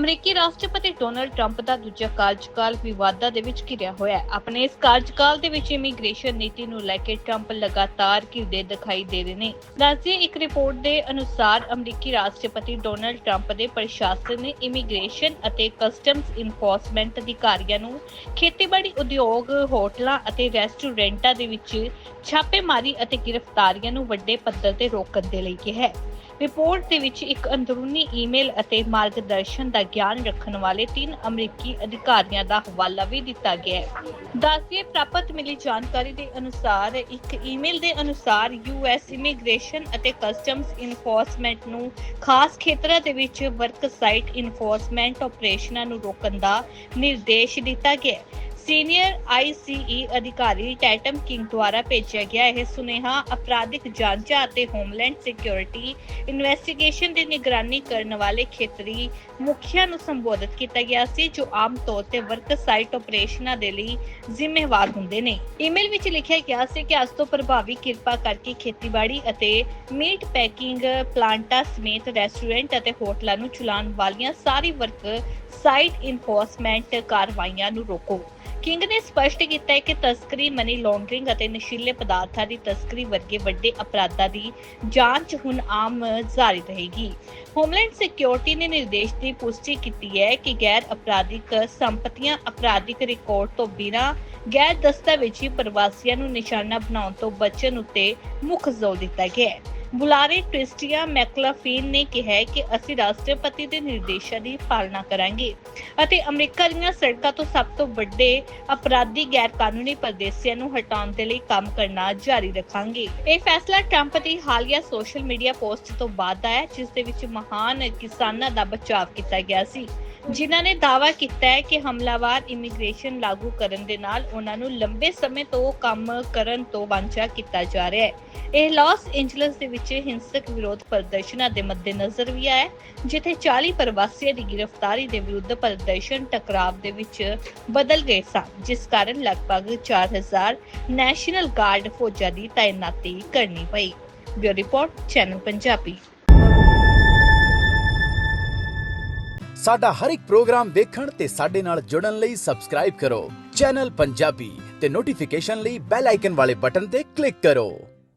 ਅਮਰੀਕੀ ਰਾਸ਼ਟਰਪਤੀ Donald Trump ਦਾ ਦੂਜਾ ਕਾਰਜਕਾਲ ਵਿਵਾਦਾਂ ਦੇ ਵਿੱਚ ਘਿਰਿਆ ਹੋਇਆ ਹੈ। ਆਪਣੇ ਇਸ ਕਾਰਜਕਾਲ ਦੇ ਵਿੱਚ ਇਮੀਗ੍ਰੇਸ਼ਨ ਨੀਤੀ ਨੂੰ ਲੈ ਕੇ ਟਰੰਪ ਲਗਾਤਾਰ ਘਿਰਦੇ ਦਿਖਾਈ ਦੇ ਰਹੇ ਨੇ। ਦੱਸਦੀ ਇੱਕ ਰਿਪੋਰਟ ਦੇ ਅਨੁਸਾਰ ਅਮਰੀਕੀ ਰਾਸ਼ਟਰਪਤੀ ਡੋਨਲਡ ਟਰੰਪ ਦੇ ਪ੍ਰਸ਼ਾਸਨ ਨੇ ਇਮੀਗ੍ਰੇਸ਼ਨ ਅਤੇ ਕਸਟਮਸ ਇਨਫੋਰਸਮੈਂਟ ਅਧਿਕਾਰੀਆਂ ਨੂੰ ਖੇਤੀਬਾੜੀ ਉਦਯੋਗ, ਹੋਟਲਾਂ ਅਤੇ ਰੈਸਟੋਰੈਂਟਾਂ ਦੇ ਵਿੱਚ ਛਾਪੇਮਾਰੀ ਅਤੇ ਗ੍ਰਿਫਤਾਰੀਆਂ ਨੂੰ ਵੱਡੇ ਪੱਧਰ ਤੇ ਰੋਕਣ ਦੇ ਲਈ ਕਿਹਾ ਹੈ। ਰਿਪੋਰਟ ਦੇ ਵਿੱਚ ਇੱਕ ਅੰਦਰੂਨੀ ਈਮੇਲ ਅਤੇ ਮਾਰਗਦਰਸ਼ਨ ਦਾ ਗਿਆਨ ਰੱਖਣ ਵਾਲੇ ਤਿੰਨ ਅਮਰੀਕੀ ਅਧਿਕਾਰੀਆਂ ਦਾ ਹਵਾਲਾ ਵੀ ਦਿੱਤਾ ਗਿਆ ਹੈ। ਦੱਸਦੇ ਪ੍ਰਾਪਤ ਮਿਲੀ ਜਾਣਕਾਰੀ ਦੇ ਅਨੁਸਾਰ ਇੱਕ ਈਮੇਲ ਦੇ ਅਨੁਸਾਰ ਯੂਐਸ ਇਮੀਗ੍ਰੇਸ਼ਨ ਅਤੇ ਕਸਟਮਸ ਇਨਫੋਰਸਮੈਂਟ ਨੂੰ ਖਾਸ ਖੇਤਰਾਂ ਦੇ ਵਿੱਚ ਵਰਕ ਸਾਈਟ ਇਨਫੋਰਸਮੈਂਟ ਆਪਰੇਸ਼ਨਾਂ ਨੂੰ ਰੋਕਣ ਦਾ ਨਿਰਦੇਸ਼ ਦਿੱਤਾ ਗਿਆ ਹੈ। ਸੀਨੀਅਰ ਆਈਸੀਈ ਅਧਿਕਾਰੀ ਟੈਟਮ ਕਿੰਗ ਦੁਆਰਾ ਭੇਜਿਆ ਗਿਆ ਇਹ ਸੁਨੇਹਾ ਅਪਰਾਧਿਕ ਜਾਂਚਾਂ ਅਤੇ ਹੋਮਲੈਂਡ ਸਿਕਿਉਰਿਟੀ ਇਨਵੈਸਟੀਗੇਸ਼ਨ ਦੀ ਨਿਗਰਾਨੀ ਕਰਨ ਵਾਲੇ ਖੇਤਰੀ ਮੁਖੀਆਂ ਨੂੰ ਸੰਬੋਧਿਤ ਕੀਤਾ ਗਿਆ ਸੀ, ਜੋ ਆਮ ਤੌਰ ਤੇ ਵਰਕ ਸਾਈਟ ਆਪਰੇਸ਼ਨਾਂ ਦੇ ਲਈ ਜ਼ਿੰਮੇਵਾਰ ਹੁੰਦੇ ਨੇ। ਈਮੇਲ ਵਿੱਚ ਲਿਖਿਆ ਗਿਆ ਸੀ ਕਿ ਅੱਜ ਤੋਂ ਪ੍ਰਭਾਵੀ ਕਿਰਪਾ ਕਰਕੇ ਖੇਤੀਬਾੜੀ ਅਤੇ ਮੀਟ ਪੈਕਿੰਗ ਪਲਾਂਟਾਂ ਸਮੇਤ ਰੈਸਟੋਰੈਂਟ ਅਤੇ ਹੋਟਲਾਂ ਨੂੰ ਚਲਾਉਣ ਵਾਲੀਆਂ ਸਾਰੀ ਵਰਕ ਸਾਈਟ ਇਨਫੋਰਸਮੈਂਟ ਕਾਰਵਾਈਆਂ ਨੂੰ ਰੋਕੋ। ਕਿੰਗ ਨੇ ਸਪਸ਼ਟ ਕੀਤਾ ਹੈ ਕਿ ਤਸਕਰੀ ਮਨੀ ਲਾਂਡਰਿੰਗ ਅਤੇ ਨਸ਼ੀਲੇ ਪਦਾਰਥਾਂ ਦੀ ਤਸਕਰੀ ਵਰਗੇ ਵੱਡੇ ਅਪਰਾਧਾਂ ਦੀ ਜਾਂਚ ਹੁਣ ਆਮ ਜਾਰੀ ਰਹੇਗੀ। ਹੋਮਲੈਂਡ ਸਿਕਿਉਰਿਟੀ ਨੇ ਨਿਰਦੇਸ਼ ਦੀ ਪੁਸ਼ਟੀ ਕੀਤੀ ਹੈ ਕਿ ਗੈਰ ਅਪਰਾਧਿਕ ਸੰਪਤੀਆਂ ਅਪਰਾਧਿਕ ਰਿਕਾਰਡ ਤੋਂ ਬਿਨਾਂ ਗੈਰ ਦਸਤਾਵੇਜ਼ੀ ਪ੍ਰਵਾਸੀਆਂ ਨੂੰ ਨਿਸ਼ਾਨਾ ਬਣਾਉਣ ਤੋਂ ਬਚਣ ਉੱਤੇ ਮੁੱਖ ਜ਼ੋਰ ਦਿੱਤਾ ਗਿਆ ਹੈ। ਬੁਲਾਰੇ ਟ੍ਰਿਸਟੀਆ ਮੈਕਲਾਫੀਨ ਨੇ ਕਿਹਾ ਹੈ ਕਿ ਅਸੀਂ ਰਾਸ਼ਟਰਪਤੀ ਦੇ ਨਿਰਦੇਸ਼ਾਂ ਦੀ ਪਾਲਣਾ ਕਰਾਂਗੇ ਅਤੇ ਅਮਰੀਕਾ ਦੀਆਂ ਸੜਕਾਂ ਤੋਂ ਸਭ ਤੋਂ ਵੱਡੇ ਅਪਰਾਧੀ ਗੈਰ ਪਰਦੇਸੀਆਂ ਨੂੰ ਹਟਾਉਣ ਦੇ ਲਈ ਕੰਮ ਕਰਨਾ ਜਾਰੀ ਰੱਖਾਂਗੇ। ਇਹ ਫੈਸਲਾ ਟਰੰਪ ਦੀ ਹਾਲੀਆ ਸੋਸ਼ਲ ਮੀਡੀਆ ਪੋਸਟ ਤੋਂ ਬਾਅਦ ਆਇਆ ਜਿਸ ਦੇ ਵਿੱਚ ਮਹਾਨ ਕਿਸਾਨਾਂ ਦਾ ਬਚਾਅ ਕੀਤਾ ਗਿਆ ਸੀ। ਜਿਨ੍ਹਾਂ ਨੇ ਦਾਅਵਾ ਕੀਤਾ ਹੈ ਕਿ ਹਮਲਾਵਰ ਇਮੀਗ੍ਰੇਸ਼ਨ ਲਾਗੂ ਕਰਨ ਦੇ ਨਾਲ ਉਹਨਾਂ ਨੂੰ ਲੰਬੇ ਸਮੇਂ ਤੋਂ ਕੰਮ ਕਰਨ ਤੋਂ ਵਾਂਝਾ ਕੀਤਾ ਜਾ ਰਿਹਾ ਹੈ। ਇਹ ਲਾਸ ਐਂਜਲਸ ਦੇ ਵਿੱਚ ਹਿੰਸਕ ਵਿਰੋਧ ਪ੍ਰਦਰਸ਼ਨਾਂ ਦੇ ਮੱਦੇਨਜ਼ਰ ਵੀ ਆਇਆ ਜਿੱਥੇ 40 ਪ੍ਰਵਾਸੀਆਂ ਦੀ ਗ੍ਰਿਫਤਾਰੀ ਦੇ ਵਿਰੁੱਧ ਪ੍ਰਦਰਸ਼ਨ ਟਕਰਾਵ ਦੇ ਵਿੱਚ ਬਦਲ ਗਏ ਸਨ, ਜਿਸ ਕਾਰਨ ਲਗਭਗ 4000 ਨੈਸ਼ਨਲ ਗਾਰਡ ਫੌਜਾਂ ਦੀ ਤਾਇਨਾਤੀ ਕਰਨੀ ਪਈ। Bureau report, channel Punjabi. ਸਾਡਾ ਹਰ ਇੱਕ ਪ੍ਰੋਗਰਾਮ ਦੇਖਣ ਤੇ ਸਾਡੇ ਨਾਲ ਜੁੜਨ ਲਈ ਸਬਸਕ੍ਰਾਈਬ ਕਰੋ। ਚੈਨਲ ਪੰਜਾਬੀ ਤੇ ਨੋਟੀਫਿਕੇਸ਼ਨ ਲਈ ਬੈਲ ਆਈਕਨ ਵਾਲੇ ਬਟਨ ਤੇ ਕਲਿੱਕ ਕਰੋ।